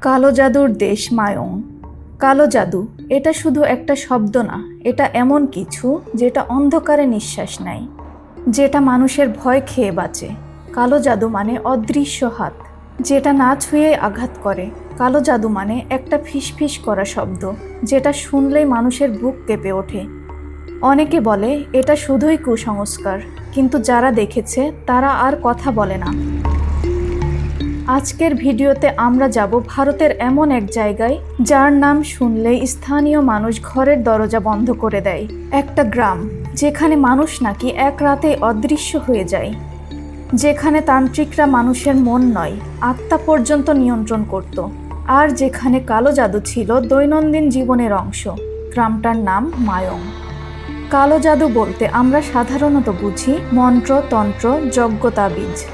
কালো জাদুর দেশ মায়ং। কালো জাদু, এটা শুধু একটা শব্দ না, এটা এমন কিছু যেটা অন্ধকারে নিঃশ্বাস নেয়, যেটা মানুষের ভয় খেয়ে বাঁচে। কালো জাদু মানে অদৃশ্য হাত, যেটা না ছুঁয়ে আঘাত করে। কালো জাদু মানে একটা ফিসফিস করা শব্দ, যেটা শুনলেই মানুষের বুক কেঁপে ওঠে। অনেকে বলে, এটা শুধুই কুসংস্কার, কিন্তু যারা দেখেছে, তারা আর কথা বলে না। আজকের ভিডিওতে আমরা যাব ভারতের এমন এক জায়গায় যার নাম শুনলে স্থানীয় মানুষ ঘরের দরজা বন্ধ করে দেয়। একটা গ্রাম, যেখানে মানুষ নাকি এক রাতে অদৃশ্য হয়ে যায়। যেখানে তান্ত্রিকরা মানুষের মন নয়, আত্মা পর্যন্ত নিয়ন্ত্রণ করত। আর যেখানে কালো জাদু ছিল দৈনন্দিন জীবনের অংশ, গ্রামটার নাম মায়ং। কালো জাদু বলতে আমরা সাধারণত বুঝি মন্ত্র, তন্ত্র যজ্ঞতা বীজ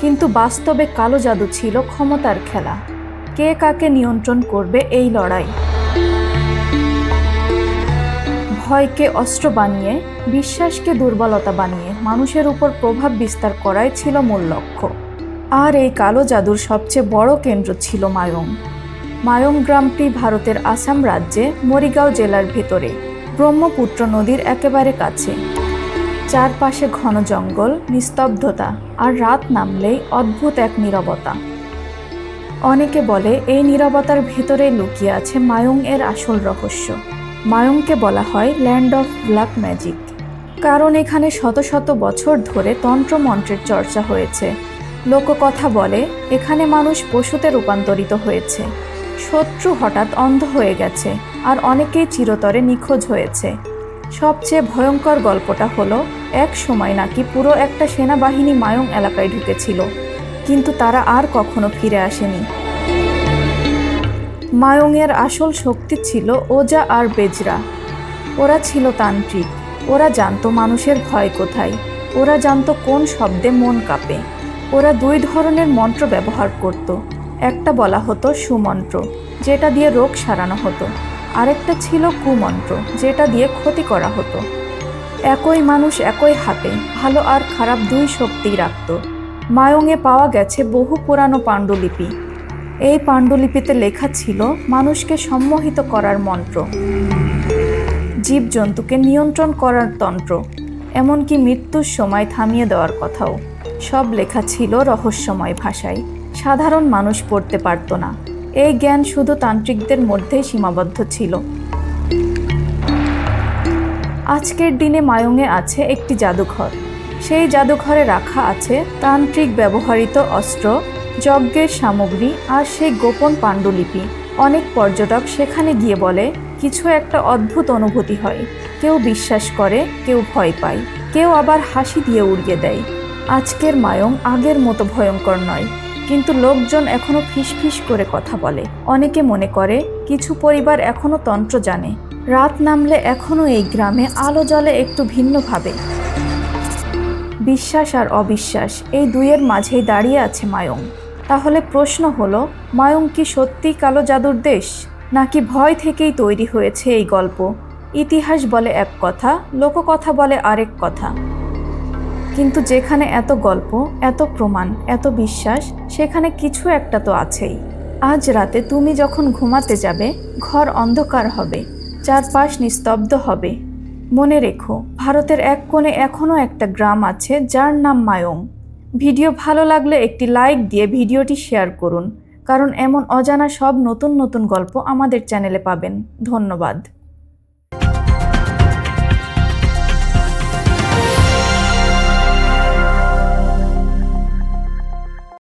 কিন্তু বাস্তবে কালো জাদু ছিল ক্ষমতার খেলা। কে কাকে নিয়ন্ত্রণ করবে এই লড়াই? ভয়কে অস্ত্র বানিয়ে, বিশ্বাসকে দুর্বলতা বানিয়ে মানুষের উপর প্রভাব বিস্তার করাই ছিল মূল লক্ষ্য। আর এই কালো জাদুর সবচেয়ে বড় কেন্দ্র ছিল মায়ং। মায়ং গ্রামটি ভারতের আসাম রাজ্যে মরিগাঁও জেলার ভেতরে। ব্রহ্মপুত্র নদীর একেবারে কাছে। চারপাশে ঘন জঙ্গল, নিস্তব্ধতা আর রাত নামলেই অদ্ভুত এক নীরবতা। অনেকে বলে এই নীরবতার ভেতরেই লুকিয়ে আছে মায়ং এর আসল রহস্য। মায়ংকে বলা হয় ল্যান্ড অফ ব্ল্যাক ম্যাজিক। কারণ এখানে শত শত বছর ধরে তন্ত্রমন্ত্রের চর্চা হয়েছে। লোককথা বলে, এখানে মানুষ পশুতে রূপান্তরিত হয়েছে। শত্রু হঠাৎ অন্ধ হয়ে গেছে আর অনেকেই চিরতরে নিখোঁজ হয়েছে। সবচেয়ে ভয়ঙ্কর গল্পটা হলো, এক সময় নাকি পুরো একটা সেনাবাহিনী মায়ং এলাকায় ঢুকেছিল, কিন্তু তারা আর কখনো ফিরে আসেনি। মায়ংয়ের আসল শক্তি ছিল ওজা আর বেজরা। ওরা ছিল তান্ত্রিক, ওরা জানতো মানুষের ভয় কোথায়, ওরা জানতো কোন শব্দে মন কাঁপে, ওরা দুই ধরনের মন্ত্র ব্যবহার করত, একটা বলা হতো সুমন্ত্র, যেটা দিয়ে রোগ সারানো হতো। আরেকটা ছিল কুমন্ত্র, যেটা দিয়ে ক্ষতি করা হতো। একই মানুষ একই হাতে, ভালো আর খারাপ দুই শক্তিই রাখত। মায়ংয়ে পাওয়া গেছে বহু পুরানো পাণ্ডুলিপি। এই পাণ্ডুলিপিতে লেখা ছিল, মানুষকে সম্মোহিত করার মন্ত্র। জীবজন্তুকে নিয়ন্ত্রণ করার তন্ত্র, এমনকি মৃত্যুর সময় থামিয়ে দেওয়ার কথাও। সব লেখা ছিল রহস্যময় ভাষায়, সাধারণ মানুষ পড়তে পারত না। এই জ্ঞান শুধু তান্ত্রিকদের মধ্যেই সীমাবদ্ধ ছিল। আজকের দিনে মায়ংয়ে আছে একটি জাদুঘর। সেই জাদুঘরে রাখা আছে তান্ত্রিক ব্যবহৃত অস্ত্র, যজ্ঞের সামগ্রী আর সেই গোপন পাণ্ডুলিপি। অনেক পর্যটক সেখানে গিয়ে বলে, কিছু একটা অদ্ভুত অনুভূতি হয়। কেউ বিশ্বাস করে, কেউ ভয় পায়। কেউ আবার হাসি দিয়ে উড়িয়ে দেয়। আজকের মায়ং আগের মতো ভয়ঙ্কর নয়। কিন্তু লোকজন এখনও ফিসফিস করে কথা বলে। অনেকে মনে করে, কিছু পরিবার এখনও তন্ত্র জানে। রাত নামলে এখনও এই গ্রামে আলো জ্বলে একটু ভিন্নভাবে। বিশ্বাস আর অবিশ্বাস, এই দুইয়ের মাঝেই দাঁড়িয়ে আছে মায়ং। তাহলে প্রশ্ন হলো, মায়ং কি সত্যি কালো জাদুর দেশ? নাকি ভয় থেকেই তৈরি হয়েছে এই গল্প? ইতিহাস বলে এক কথা, লোককথা বলে আরেক কথা। কিন্তু যেখানে এত গল্প, এত প্রমাণ, এত বিশ্বাস, সেখানে কিছু একটা তো আছেই। আজ রাতে তুমি যখন ঘুমাতে যাবে, ঘর অন্ধকার হবে, চারপাশ নিস্তব্ধ হবে। মনে রেখো, ভারতের এক কোণে এখনও একটা গ্রাম আছে যার নাম মায়ং। ভিডিও ভালো লাগলে একটি লাইক দিয়ে ভিডিওটি শেয়ার করুন, কারণ এমন অজানা সব নতুন নতুন গল্প আমাদের চ্যানেলে পাবেন। ধন্যবাদ।